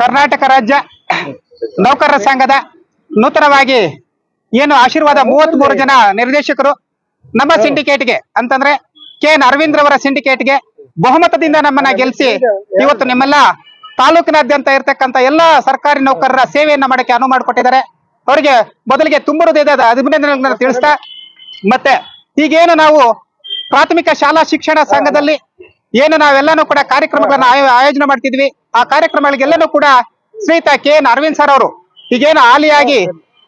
ಕರ್ನಾಟಕ ರಾಜ್ಯ ನೌಕರರ ಸಂಘದ ನೂತನವಾಗಿ ಏನು ಆಶೀರ್ವಾದ ಮೂವತ್ತ್ ಮೂರು ಜನ ನಿರ್ದೇಶಕರು, ನಮ್ಮ ಸಿಂಡಿಕೇಟ್ಗೆ ಅಂತಂದ್ರೆ ಕೆ ಎನ್ ಅರವಿಂದ್ ರವರ ಸಿಂಡಿಕೇಟ್ಗೆ ಬಹುಮತದಿಂದ ನಮ್ಮನ್ನ ಗೆಲ್ಲಿಸಿ ಇವತ್ತು ನಿಮ್ಮೆಲ್ಲ ತಾಲೂಕಿನಾದ್ಯಂತ ಇರತಕ್ಕಂತ ಎಲ್ಲಾ ಸರ್ಕಾರಿ ನೌಕರರ ಸೇವೆಯನ್ನ ಮಾಡಕ್ಕೆ ಅನುವು ಮಾಡಿಕೊಟ್ಟಿದ್ದಾರೆ. ಅವರಿಗೆ ಮೊದಲಿಗೆ ತುಂಬ ಹೃದಯದ ಅಭಿನಂದನೆಗಳನ್ನ ತಿಳಿಸ್ತಾ, ಮತ್ತೆ ಈಗೇನು ನಾವು ಪ್ರಾಥಮಿಕ ಶಾಲಾ ಶಿಕ್ಷಣ ಸಂಘದಲ್ಲಿ ಏನು ನಾವೆಲ್ಲಾನು ಕೂಡ ಕಾರ್ಯಕ್ರಮಗಳನ್ನ ಆಯೋ- ಆಯೋಜನೆ ಮಾಡ್ತಿದ್ವಿ. ಆ ಕಾರ್ಯಕ್ರಮಗಳಿಗೆಲ್ಲನೂ ಕೂಡ ಸ್ನೇಹಿತ ಕೆ ಎನ್ ಅರವಿಂದ್ ಸರ್ ಅವರು ಈಗೇನು ಹಾಲಿಯಾಗಿ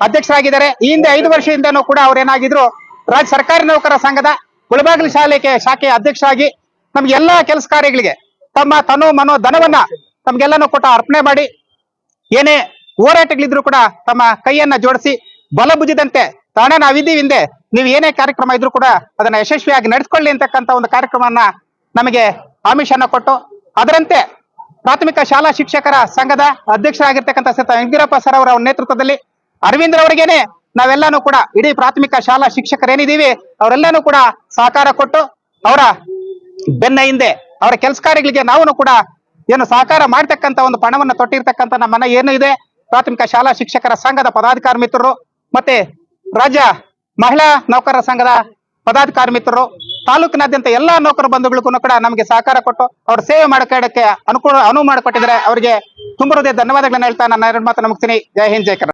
ಅಧ್ಯಕ್ಷರಾಗಿದ್ದಾರೆ. ಈ ಹಿಂದೆ ಐದು ವರ್ಷದಿಂದನೂ ಕೂಡ ಅವ್ರು ಏನಾಗಿದ್ರು ರಾಜ್ಯ ಸರ್ಕಾರಿ ನೌಕರರ ಸಂಘದ ಗುಳಬಾಗಿಲು ಶಾಲೆಗೆ ಶಾಖೆಯ ಅಧ್ಯಕ್ಷರಾಗಿ ಎಲ್ಲಾ ಕೆಲಸ ಕಾರ್ಯಗಳಿಗೆ ತಮ್ಮ ತನು ಮನೋ ಧನವನ್ನ ನಮ್ಗೆಲ್ಲಾನು ಕೂಡ ಅರ್ಪಣೆ ಮಾಡಿ, ಏನೇ ಹೋರಾಟಗಳಿದ್ರು ಕೂಡ ತಮ್ಮ ಕೈಯನ್ನ ಜೋಡಿಸಿ ಬಲ ಬುದ್ಧಿದಂತೆ ತಾಣ ನಾವಿದ್ದೀವಿ ಹಿಂದೆ. ನೀವು ಏನೇ ಕಾರ್ಯಕ್ರಮ ಇದ್ರು ಕೂಡ ಅದನ್ನ ಯಶಸ್ವಿಯಾಗಿ ನಡೆಸ್ಕೊಳ್ಳಿ ಅಂತಕ್ಕಂಥ ಒಂದು ಕಾರ್ಯಕ್ರಮವನ್ನ ನಮಗೆ ಆಮಿಷನ ಕೊಟ್ಟು ಅದರಂತೆ ಪ್ರಾಥಮಿಕ ಶಾಲಾ ಶಿಕ್ಷಕರ ಸಂಘದ ಅಧ್ಯಕ್ಷರಾಗಿರ್ತಕ್ಕಂಥ ಯಂಗಿರಪ್ಪ ಸರ್ ಅವರ ನೇತೃತ್ವದಲ್ಲಿ ಅರವಿಂದ್ರ ಅವರಿಗೇನೆ ನಾವೆಲ್ಲಾನು ಕೂಡ ಇಡೀ ಪ್ರಾಥಮಿಕ ಶಾಲಾ ಶಿಕ್ಷಕರೇನಿದ್ದೀವಿ, ಅವರೆಲ್ಲಾನು ಕೂಡ ಸಹಕಾರ ಕೊಟ್ಟು ಅವರ ಬೆನ್ನ ಹಿಂದೆ ಅವರ ಕೆಲಸ ಕಾರ್ಯಗಳಿಗೆ ನಾವು ಕೂಡ ಏನು ಸಹಕಾರ ಮಾಡ್ತಕ್ಕಂಥ ಒಂದು ಪಣವನ್ನು ತೊಟ್ಟಿರ್ತಕ್ಕಂಥ ನಮ್ಮ ಮನೆ ಏನು ಇದೆ, ಪ್ರಾಥಮಿಕ ಶಾಲಾ ಶಿಕ್ಷಕರ ಸಂಘದ ಪದಾಧಿಕಾರಿ ಮಿತ್ರರು ಮತ್ತೆ ರಾಜ್ಯ ಮಹಿಳಾ ನೌಕರರ ಸಂಘದ ಪದಾಧಿಕಾರಿ ಮಿತ್ರರು ತಾಲೂಕಿನಾದ್ಯಂತ ಎಲ್ಲಾ ನೌಕರ ಬಂಧುಗಳಿಗೂ ಕೂಡ ನಮಗೆ ಸಹಕಾರ ಕೊಟ್ಟು ಅವ್ರ ಸೇವೆ ಮಾಡಕ್ಕೆ ಅನುಕೂಲ, ಅನುವು ಮಾಡಿಕೊಟ್ಟಿದ್ದಾರೆ. ಅವರಿಗೆ ತುಂಬ ಹೃದಯ ಧನ್ಯವಾದಗಳನ್ನ ಹೇಳ್ತಾ ನನ್ನ ಎರಡು ಮಾತು ಮುಗಿಸ್ತೀನಿ ಜೈ ಹಿಂದ್, ಜೈ ಕರ್ನಾಟಕ.